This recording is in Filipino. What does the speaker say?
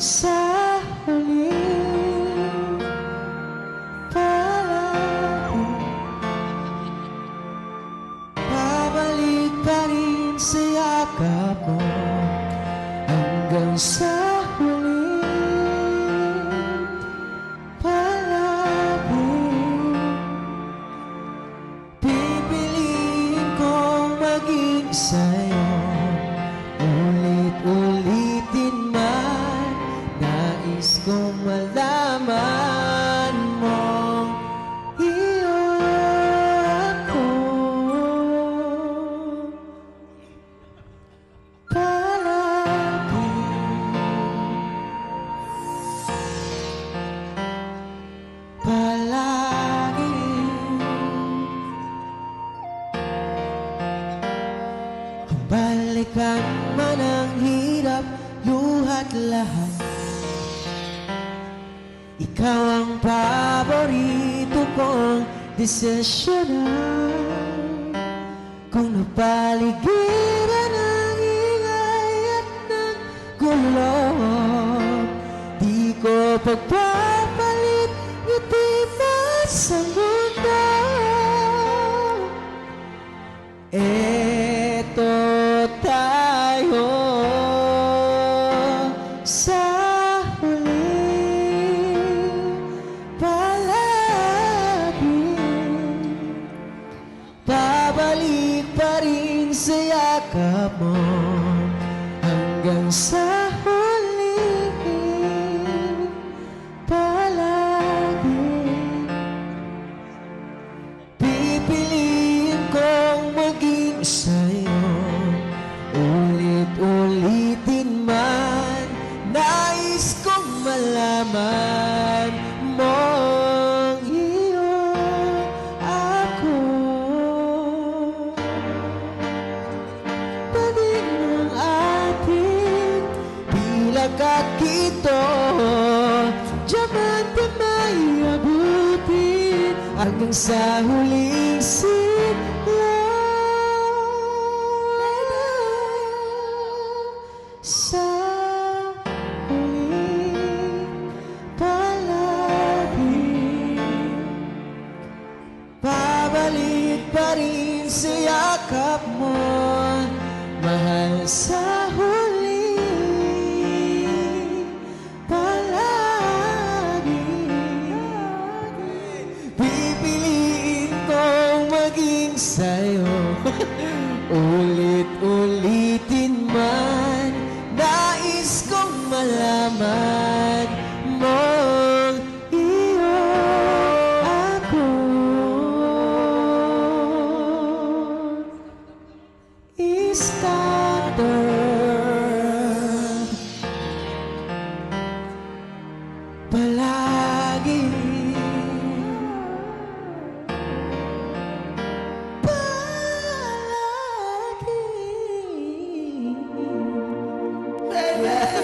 sa huli palagi Babalik pa rin sa yakap mo hanggang sa Balikan man ang hirap, luhat lahat. Ikaw ang paborito kong desisyonan Kung napaligiran ng ingay at ng gulo Di ko pagpapalit ngiti man yakap mo hanggang sa huli palagi. Pipiliin kong maging sa'yo Ulit-ulitin man Nais kong malaman bilag at kito Diamante may abutin Hanggang sa huling sigla Sa huling palagi Babalik pa rin sa yakap mo. Mahal sa Ulit-ulitin man Nais kong malaman mong iyo ako. Standard